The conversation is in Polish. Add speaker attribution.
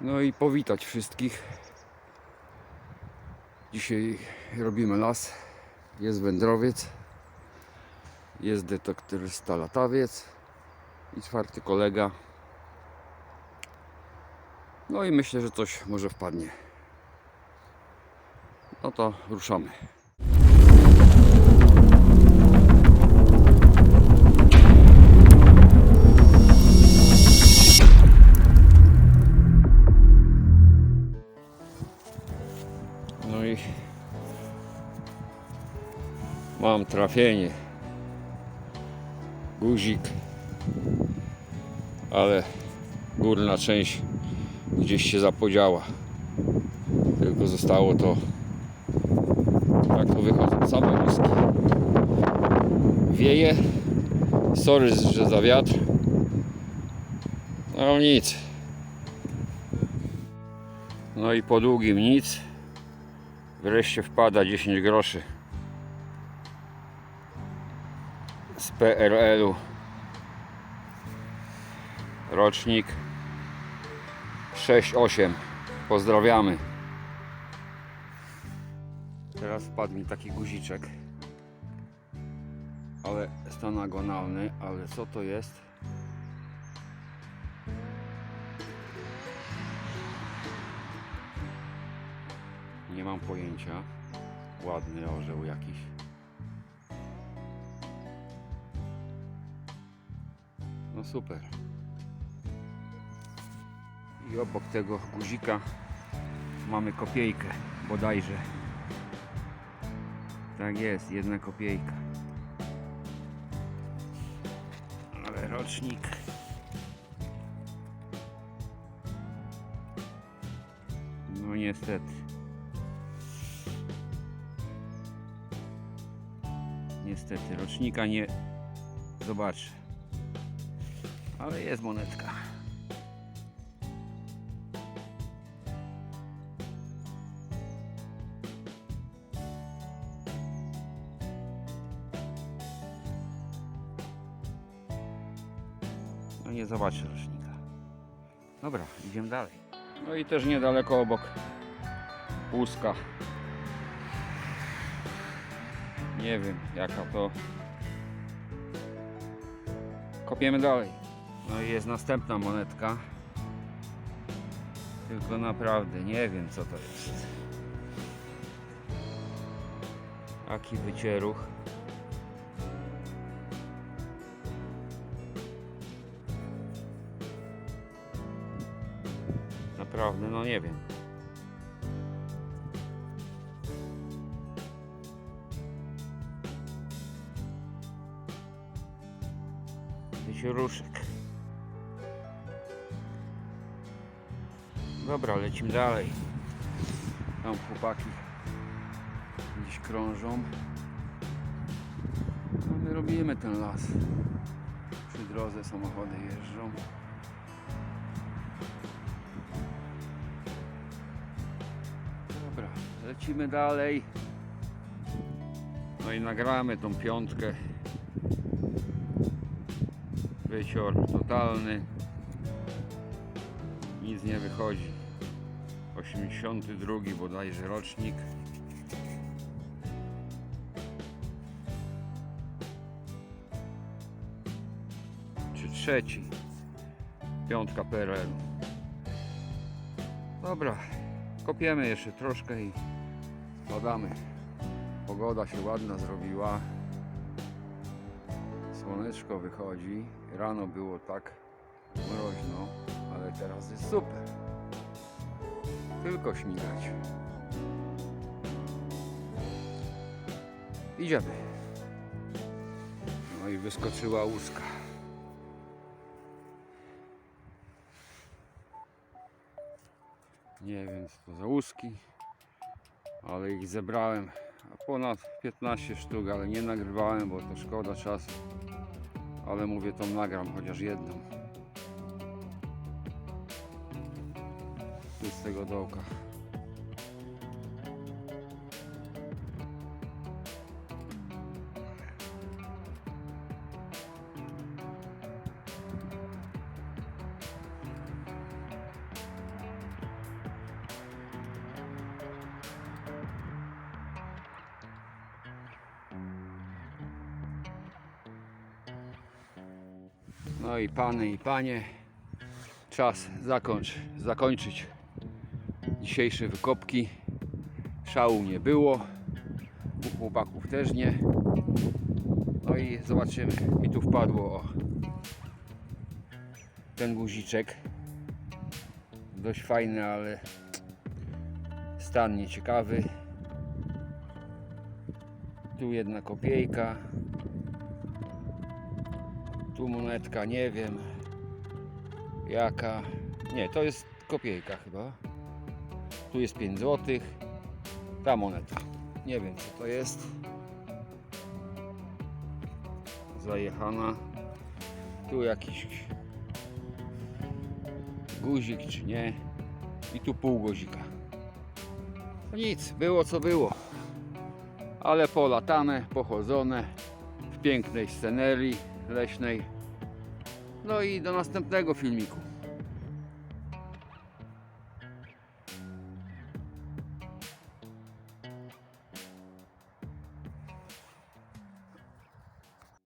Speaker 1: i powitać wszystkich. Dzisiaj robimy las. Jest wędrowiec, jest detektorysta latawiec i czwarty kolega. No i myślę, że coś może wpadnie. No to ruszamy. Mam trafienie. Guzik, ale górna część gdzieś się zapodziała. Tylko zostało to tak to wychodzą same łuski. Wieje. Sorry, że za wiatr. No nic. No i po długim nic. Wreszcie wpada 10 groszy PRL-u. Rocznik 6-8. Pozdrawiamy. Teraz wpadł mi taki guziczek. Ale stanagonalny, ale co to jest? Nie mam pojęcia. Ładny orzeł jakiś. Super. I obok tego guzika mamy kopiejkę bodajże. Tak jest, jedna kopiejka. Ale rocznik. No niestety. Niestety, rocznika nie zobaczę. Ale jest monetka. No nie zobaczę rocznika. Dobra, idziemy dalej. No i też niedaleko obok łuska. Nie wiem jaka to. Kopiemy dalej. No i jest następna monetka. Tylko naprawdę nie wiem co to jest. Taki wycieruch. Naprawdę, no nie wiem. Wycieruszek. Dobra, lecimy dalej. Tam chłopaki gdzieś krążą. No my robimy ten las. Przy drodze samochody jeżdżą. Dobra, lecimy dalej. No i nagramy tą piątkę. Wycior totalny. Nie wychodzi. 82 bodajże rocznik. Czy trzeci? Piątka PRL. Dobra, kopiemy jeszcze troszkę i badamy. Pogoda się ładna zrobiła. Słoneczko wychodzi. Rano było tak mroźno, teraz jest super. Tylko śmigać. Idziemy. No i wyskoczyła łuska. Nie wiem co to za łuski, ale ich zebrałem ponad 15 sztuk, ale nie nagrywałem, bo to szkoda czasu. Ale mówię, to nagram chociaż jedną. widoczny z tego dołka. No i pany i panie, czas zakończ, zakończyć dzisiejsze wykopki. Szału nie było, u chłopaków też nie. No i zobaczymy. I tu wpadło o, ten guziczek. Dość fajny, ale stan nieciekawy. Tu jedna kopiejka. Tu monetka, nie wiem jaka. Nie, to jest kopiejka chyba. Tu jest 5 zł. Ta moneta. Nie wiem co to jest. Zajechana. Tu jakiś guzik czy nie. I tu pół guzika. No nic, było co było. Ale polatane, pochodzone w pięknej scenerii leśnej. No i do następnego filmiku.